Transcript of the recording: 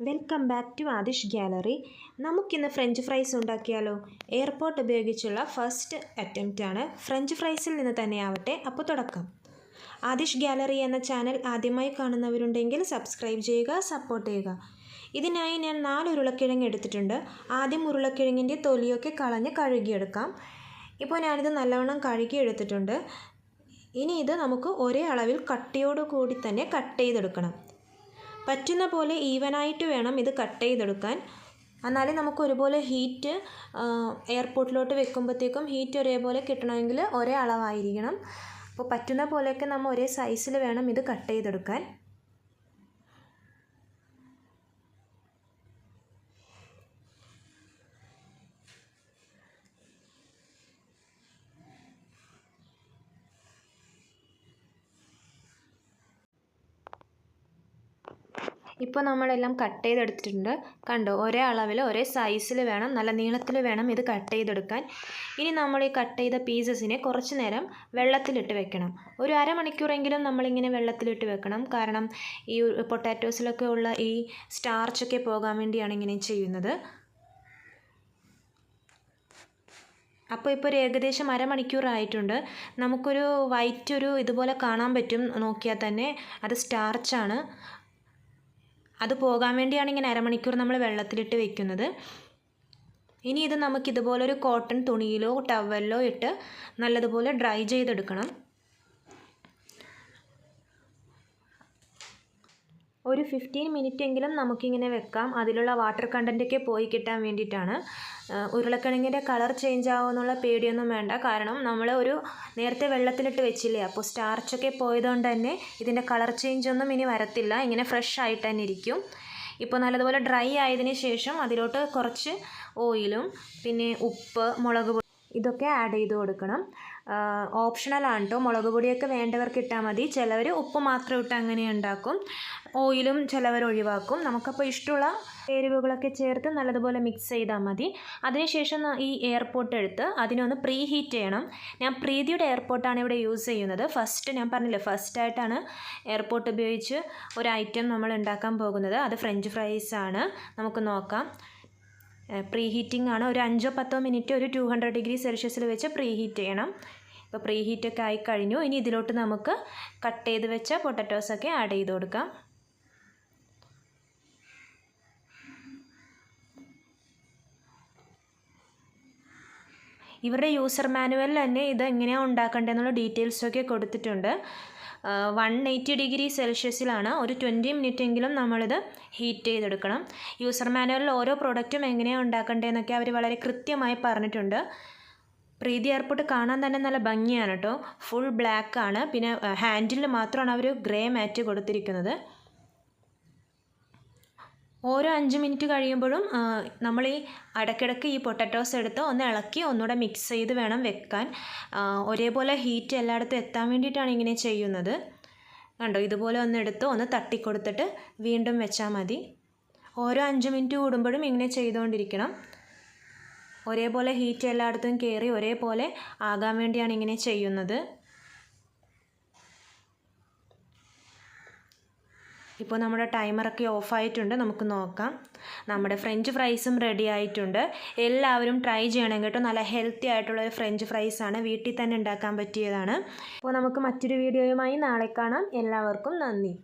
Welcome back to Adish gallery നമുക്കിന്ന് French fries ഉണ്ടാക്കിയാലോ? Airport ഉപയോഗിച്ചുള്ള ഫസ്റ്റ് അറ്റംപ്റ്റ് ആണ്. ഫ്രഞ്ച് ഫ്രൈസിൽ നിന്ന് തന്നെയാവട്ടെ. അപ്പോൾ തുടക്കം. ആദിഷ് ഗ്യാലറി എന്ന ചാനൽ ആദ്യമായി കാണുന്നവരുണ്ടെങ്കിൽ സബ്സ്ക്രൈബ് ചെയ്യുക സപ്പോർട്ട് ചെയ്യുക. ഇതിനായി ഞാൻ നാല് ഉരുളക്കിഴങ്ങ് എടുത്തിട്ടുണ്ട്. ആദ്യം ഉരുളക്കിഴങ്ങിന്റെ തൊലിയൊക്കെ കളഞ്ഞ് കഴുകിയെടുക്കാം. ഇപ്പോൾ ഞാനിത് നല്ലവണ്ണം കഴുകിയെടുത്തിട്ടുണ്ട് ഇനി ഇത് നമുക്ക് ഒരേ അളവിൽ കട്ടിയോട് കൂടി തന്നെ കട്ട് ചെയ്തെടുക്കണം. പറ്റുന്ന പോലെ ഈവനായിട്ട് വേണം ഇത് കട്ട് ചെയ്തെടുക്കാൻ. എന്നാലേ നമുക്ക് ഒരുപോലെ ഹീറ്റ് എയർപോർട്ടിലോട്ട് വെക്കുമ്പോഴത്തേക്കും ഹീറ്റ് ഒരേപോലെ കിട്ടണമെങ്കിൽ ഒരേ അളവായിരിക്കണം. അപ്പോൾ പറ്റുന്ന പോലെയൊക്കെ നമ്മൾ ഒരേ സൈസിൽ വേണം ഇത് കട്ട് ചെയ്തെടുക്കാൻ. ഇപ്പോൾ നമ്മളെല്ലാം കട്ട് ചെയ്തെടുത്തിട്ടുണ്ട്. കണ്ടോ? ഒരേ അളവിൽ ഒരേ സൈസിൽ വേണം നല്ല നീളത്തിൽ വേണം ഇത് കട്ട് ചെയ്തെടുക്കാൻ. ഇനി നമ്മൾ ഈ കട്ട് ചെയ്ത പീസസിനെ കുറച്ച് നേരം വെള്ളത്തിലിട്ട് വെക്കണം. ഒരു അരമണിക്കൂറെങ്കിലും നമ്മളിങ്ങനെ വെള്ളത്തിലിട്ട് വെക്കണം. കാരണം ഈ പൊട്ടാറ്റോസിലൊക്കെ ഉള്ള ഈ സ്റ്റാർച്ചൊക്കെ പോകാൻ വേണ്ടിയാണ് ഇങ്ങനെ ചെയ്യുന്നത്. അപ്പോൾ ഇപ്പോൾ ഒരു ഏകദേശം അരമണിക്കൂറായിട്ടുണ്ട്. നമുക്കൊരു വൈറ്റ് ഒരു ഇതുപോലെ കാണാൻ പറ്റും. നോക്കിയാൽ തന്നെ അത് സ്റ്റാർച്ചാണ് അത് പോകാൻ വേണ്ടിയാണ് ഇങ്ങനെ അരമണിക്കൂർ നമ്മൾ വെള്ളത്തിലിട്ട് വെക്കുന്നത്. ഇനി ഇത് നമുക്കിതുപോലൊരു കോട്ടൺ തുണിയിലോ ടവലിലോ ഇട്ട് നല്ലതുപോലെ ഡ്രൈ ചെയ്തെടുക്കണം. ഒരു ഫിഫ്റ്റീൻ മിനിറ്റ് എങ്കിലും നമുക്കിങ്ങനെ വെക്കാം. അതിലുള്ള വാട്ടർ കണ്ടന്റൊക്കെ പോയി കിട്ടാൻ വേണ്ടിയിട്ടാണ്. ഉരുളക്കിഴങ്ങിന്റെ കളർ ചേഞ്ച് ആവുമെന്നുള്ള പേടിയൊന്നും വേണ്ട. കാരണം നമ്മൾ ഒരു നേരത്തെ വെള്ളത്തിലിട്ട് വെച്ചില്ലേ? അപ്പോൾ സ്റ്റാർച്ചൊക്കെ പോയതുകൊണ്ട് തന്നെ ഇതിന്റെ കളർ ചേഞ്ച് ഒന്നും ഇനി വരത്തില്ല. ഇങ്ങനെ ഫ്രഷ് ആയിട്ട് തന്നെ ഇരിക്കും. ഇപ്പോൾ നല്ലതുപോലെ ഡ്രൈ ആയതിന് ശേഷം അതിലോട്ട് കുറച്ച് ഓയിലും പിന്നെ ഉപ്പ് മുളക് ഇതൊക്കെ ആഡ് ചെയ്ത് കൊടുക്കണം. ഓപ്ഷണലാണ് കേട്ടോ മുളക് പൊടിയൊക്കെ വേണ്ടവർക്ക് ഇട്ടാൽ മതി. ചിലവർ ഉപ്പ് മാത്രം ഇട്ട് അങ്ങനെ ഉണ്ടാക്കും. ഓയിലും ചിലവർ ഒഴിവാക്കും. നമുക്കപ്പോൾ ഇഷ്ടമുള്ള എരിവുകളൊക്കെ ചേർത്ത് നല്ലതുപോലെ മിക്സ് ചെയ്താൽ മതി. അതിനുശേഷം ഈ എയർപോർട്ട് എടുത്ത് അതിനൊന്ന് പ്രീ ഹീറ്റ് ചെയ്യണം. ഞാൻ പ്രീതിയുടെ എയർപോർട്ടാണ് ഇവിടെ യൂസ് ചെയ്യുന്നത്. ഫസ്റ്റ് ഞാൻ പറഞ്ഞില്ലേ ഫസ്റ്റായിട്ടാണ് എയർപോർട്ട് ഉപയോഗിച്ച് ഒരു ഐറ്റം നമ്മൾ ഉണ്ടാക്കാൻ പോകുന്നത്. അത് ഫ്രഞ്ച് ഫ്രൈസ് ആണ്. നമുക്ക് നോക്കാം. പ്രീ ഹീറ്റിംഗ് ആണ്. ഒരു അഞ്ചോ പത്തോ മിനിറ്റ് ഒരു ടു ഹൺഡ്രഡ് ഡിഗ്രി സെൽഷ്യസിൽ വെച്ച് പ്രീ ഹീറ്റ് ചെയ്യണം. ഇപ്പോൾ പ്രീ ഹീറ്റൊക്കെ ആയി കഴിഞ്ഞു. ഇനി ഇതിലോട്ട് നമുക്ക് കട്ട് ചെയ്ത് വെച്ച പൊട്ടറ്റോസൊക്കെ ആഡ് ചെയ്ത് കൊടുക്കാം. ഇവരുടെ യൂസർ മാനുവലിൽ തന്നെ ഇത് എങ്ങനെയാണ് ഉണ്ടാക്കേണ്ടതെന്നുള്ള ഡീറ്റെയിൽസൊക്കെ കൊടുത്തിട്ടുണ്ട്. വൺ എയ്റ്റി ഡിഗ്രി സെൽഷ്യസിലാണ് ഒരു ട്വന്റി മിനിറ്റ് എങ്കിലും നമ്മളിത് ഹീറ്റ് ചെയ്തെടുക്കണം. യൂസർ മാനുവലിൽ ഓരോ പ്രോഡക്റ്റും എങ്ങനെയാണ് ഉണ്ടാക്കേണ്ടതെന്നൊക്കെ അവർ വളരെ കൃത്യമായി പറഞ്ഞിട്ടുണ്ട്. പ്രീതി എയർപോർട്ട് കാണാൻ തന്നെ നല്ല ഭംഗിയാണ് കേട്ടോ. ഫുൾ ബ്ലാക്ക് ആണ്. പിന്നെ ഹാൻഡിൽ മാത്രമാണ് അവർ ഗ്രേ മാറ്റ് കൊടുത്തിരിക്കുന്നത്. ഓരോ അഞ്ച് മിനിറ്റ് കഴിയുമ്പോഴും നമ്മൾ ഈ ഇടയ്ക്കിടയ്ക്ക് ഈ പൊട്ടറ്റോസ് എടുത്ത് ഒന്ന് ഇളക്കി ഒന്നുകൂടെ മിക്സ് ചെയ്ത് വേണം വെക്കാൻ. ഒരേപോലെ ഹീറ്റ് എല്ലായിടത്തും എത്താൻ വേണ്ടിയിട്ടാണ് ഇങ്ങനെ ചെയ്യുന്നത്. കണ്ടോ? ഇതുപോലെ ഒന്ന് എടുത്ത് ഒന്ന് തട്ടിക്കൊടുത്തിട്ട് വീണ്ടും വെച്ചാൽ മതി. ഓരോ അഞ്ച് മിനിറ്റ് കൂടുമ്പോഴും ഇങ്ങനെ ചെയ്തുകൊണ്ടിരിക്കണം. ഒരേപോലെ ഹീറ്റ് എല്ലായിടത്തും കയറി ഒരേപോലെ ആകാൻ വേണ്ടിയാണ് ഇങ്ങനെ ചെയ്യുന്നത്. ഇപ്പോൾ നമ്മുടെ ടൈമറൊക്കെ ഓഫായിട്ടുണ്ട് നമുക്ക് നോക്കാം. നമ്മുടെ ഫ്രഞ്ച് ഫ്രൈസും റെഡി ആയിട്ടുണ്ട്. എല്ലാവരും ട്രൈ ചെയ്യണം കേട്ടോ. നല്ല ഹെൽത്തി ആയിട്ടുള്ള ഒരു ഫ്രഞ്ച് ആണ് വീട്ടിൽ തന്നെ ഉണ്ടാക്കാൻ പറ്റിയതാണ്. അപ്പോൾ നമുക്ക് മറ്റൊരു വീഡിയോയുമായി നാളെ കാണാം. എല്ലാവർക്കും നന്ദി.